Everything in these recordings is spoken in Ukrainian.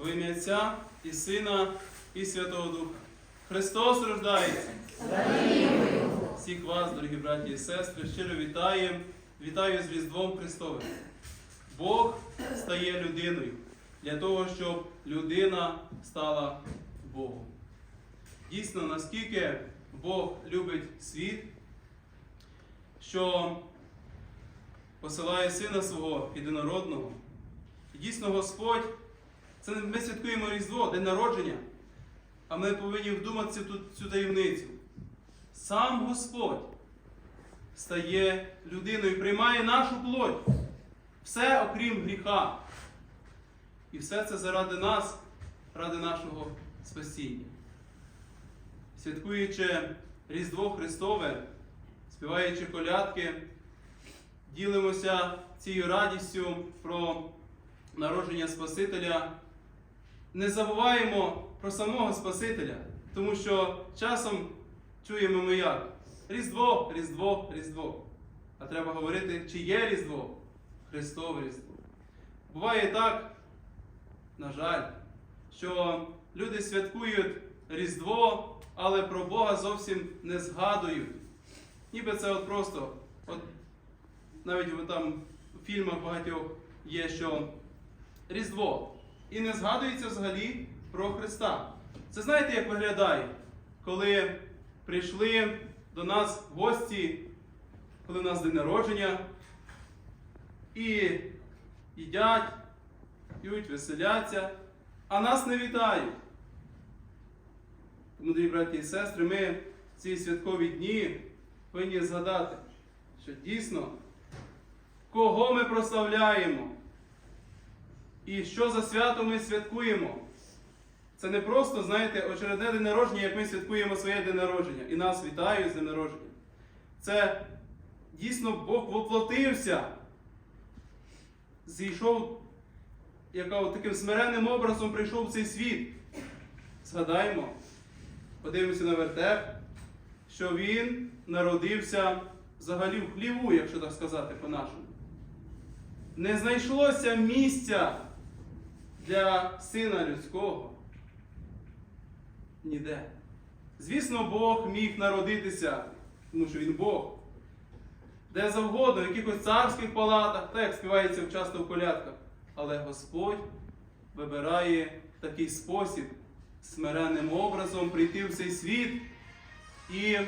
Во ім'я Отця і Сина, і Святого Духа. Христос рождається! Всіх вас, дорогі браті і сестри, щиро вітаємо. Вітаю з Різдвом Христовим. Бог стає людиною для того, щоб людина стала Богом. Дійсно, наскільки Бог любить світ, що посилає Сина свого єдинородного. І дійсно, Господь, це ми святкуємо Різдво, день народження, а ми повинні вдуматися в цю таємницю. Сам Господь стає людиною, приймає нашу плоть, все окрім гріха. І все це заради нас, ради нашого спасіння. Святкуючи Різдво Христове, співаючи колядки, ділимося цією радістю про народження Спасителя. Не забуваємо про самого Спасителя, тому що часом чуємо ми як Різдво, Різдво, Різдво. А треба говорити, чи є Різдво, Христове Різдво. Буває так, на жаль, що люди святкують Різдво, але про Бога зовсім не згадують. Ніби це от просто, от навіть там у фільмах багатьох є, що Різдво. І не згадується взагалі про Христа. Це знаєте, як виглядає, коли прийшли до нас гості, коли у нас день народження, і їдять, п'ють, веселяться, а нас не вітають. Тому, дорогі браті і сестри, ми в ці святкові дні повинні згадати, що дійсно, кого ми прославляємо і що за свято ми святкуємо. Це не просто, знаєте, очередне день народження, як ми святкуємо своє день народження, і нас вітають з днем народження. Це дійсно Бог воплотився, зійшов, яка таким смиренним образом прийшов в цей світ. Згадаємо, подивимося на вертеп, що він народився взагалі в хліву, якщо так сказати по-нашому. Не знайшлося місця для сина людського. Ніде. Звісно, Бог міг народитися, тому що він Бог. Де завгодно, в якихось царських палатах, так як співається часто в колядках. Але Господь вибирає такий спосіб смиренним образом прийти в цей світ і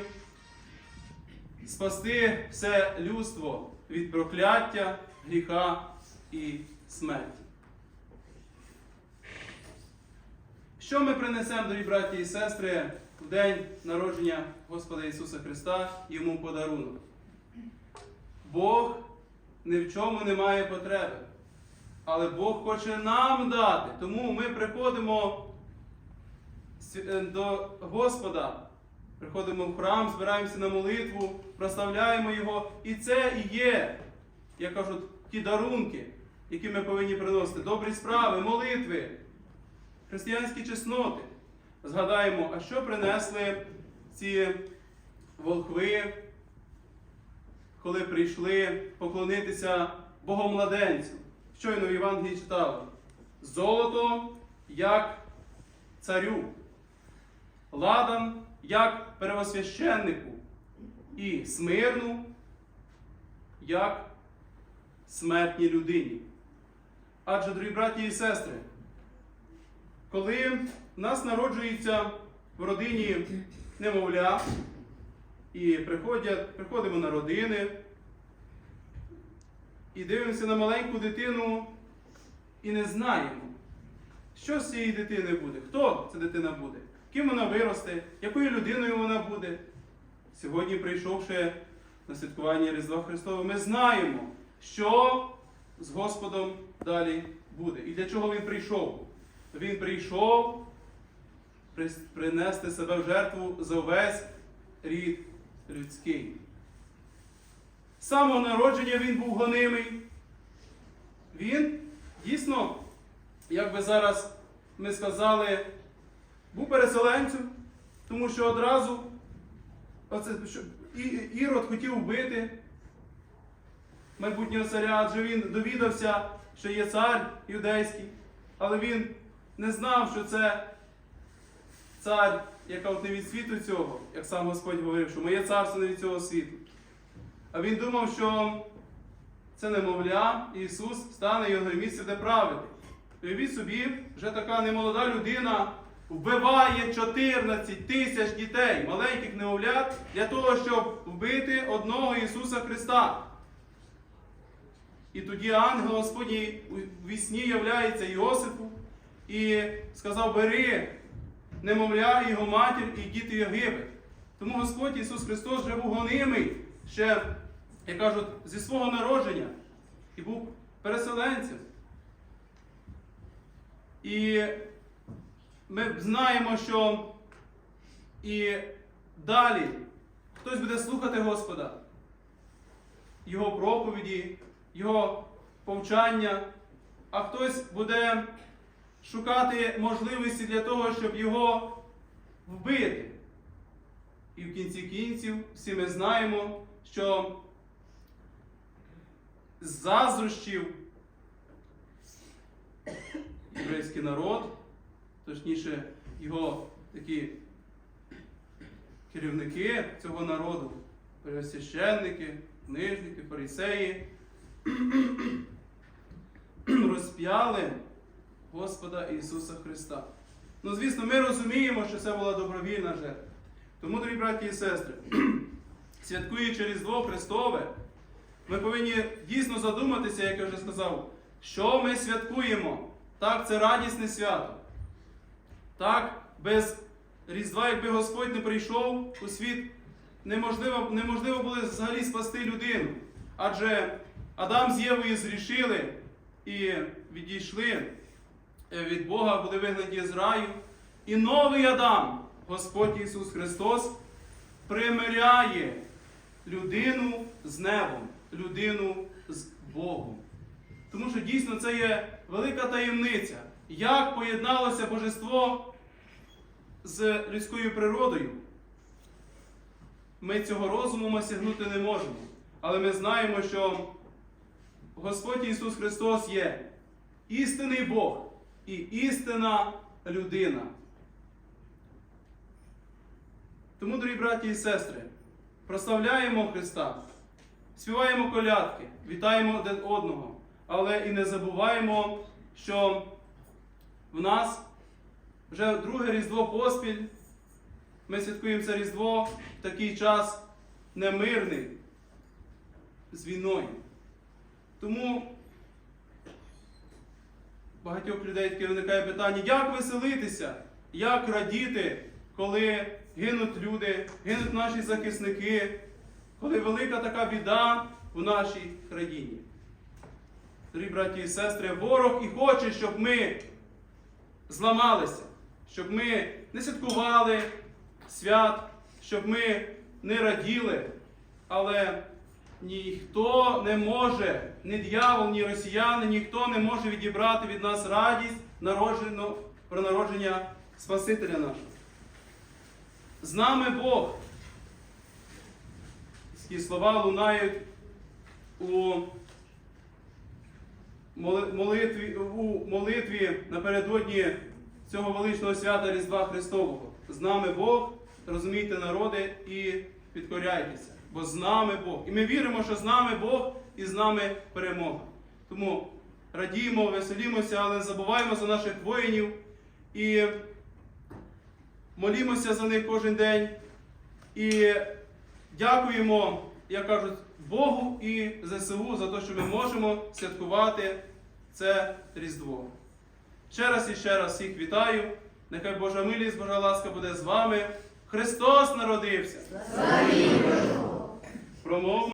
спасти все людство від прокляття, гріха і смерті. Що ми принесемо, дорогі браті і сестри, в день народження Господа Ісуса Христа і йому подарунок? Бог ні в чому не має потреби. Але Бог хоче нам дати. Тому ми приходимо е, до Господа, приходимо в храм, збираємося на молитву, прославляємо Його. І це і є, як кажуть, ті дарунки, які ми повинні приносити. Добрі справи, молитви, християнські чесноти. Згадаємо, а що принесли ці волхви, коли прийшли поклонитися Богомладенцю. Щойно в Євангелії читали. Золото як царю, ладан як первосвященнику, і смирну як смертній людині. Адже, дорогі браті і сестри, коли в нас народжується в родині немовля, і приходять, приходимо на родини, і дивимося на маленьку дитину і не знаємо, що з цієї дитини буде, хто ця дитина буде, ким вона виросте, якою людиною вона буде. Сьогодні, прийшовши на святкування Різдва Христова, ми знаємо, що з Господом далі буде. І для чого Він прийшов? Він прийшов принести себе в жертву за весь рід людський. З самого народження він був гонимий. Він дійсно, як би зараз ми сказали, був переселенцем, тому що одразу оце, Ірод хотів вбити майбутнього царя, адже він довідався, що є цар юдейський, але він не знав, що це цар, яка не від світу цього, як сам Господь говорив, що моє царство не від цього світу. А він думав, що це немовля, Ісус стане його місце, де правити. Уявіть собі, вже така немолода людина вбиває 14 тисяч дітей, маленьких немовлят, для того, щоб вбити одного Ісуса Христа. І тоді ангел Господній у вісні являється Йосифу і сказав: бери немовля його матір, і діти Єгипет. Тому Господь Ісус Христос вже був гонимий ще, як кажуть, зі свого народження і був переселенцем. І ми знаємо, що і далі хтось буде слухати Господа, Його проповіді, Його повчання, а хтось буде шукати можливості для того, щоб його вбити. І в кінці кінців всі ми знаємо, що з заздрощів єврейський народ, точніше, його такі керівники цього народу, священники, книжники, фарисеї, розп'яли Господа Ісуса Христа. Ну, звісно, ми розуміємо, що це була добровільна жертва. Тому, дорогі браті і сестри, святкуючи Різдво Христове, ми повинні дійсно задуматися, як я вже сказав, що ми святкуємо. Так, це радісне свято. Так, без Різдва, якби Господь не прийшов у світ, неможливо, неможливо було взагалі спасти людину. Адже Адам з Євою зрішили і відійшли від Бога, були вигнані з раю. І новий Адам, Господь Ісус Христос, примиряє людину з небом, людину з Богом. Тому що дійсно це є велика таємниця, як поєдналося божество з людською природою. Ми цього розуму осягнути не можемо. Але ми знаємо, що Господь Ісус Христос є істинний Бог і істинна людина. Тому, дорогі браті і сестри, прославляємо Христа, співаємо колядки, вітаємо один одного, але і не забуваємо, що в нас вже друге Різдво поспіль. Ми святкуємо це Різдво в такий час немирний з війною. Тому багатьох людей таке виникає питання, як веселитися, як радіти, коли гинуть люди, гинуть наші захисники, коли велика така біда в нашій країні. Дорогі браті і сестри, ворог і хоче, щоб ми зламалися, щоб ми не святкували свят, щоб ми не раділи, але ніхто не може, ні дьявол, ні росіяни, ніхто не може відібрати від нас радість народжено, про народження Спасителя нашого. З нами Бог. Ці слова лунають у молитві, у молитві напередодні цього величного свята Різдва Христового. З нами Бог, розумійте народи і підкоряйтеся, бо з нами Бог. І ми віримо, що з нами Бог і з нами перемога. Тому радіємо, веселімося, але не забуваємо за наших воїнів і молімося за них кожен день. І дякуємо, як кажуть, Богу і ЗСУ за те, що ми можемо святкувати це Різдво. Ще раз і ще раз всіх вітаю. Нехай Божа милість, Божа ласка буде з вами. Христос народився! Promova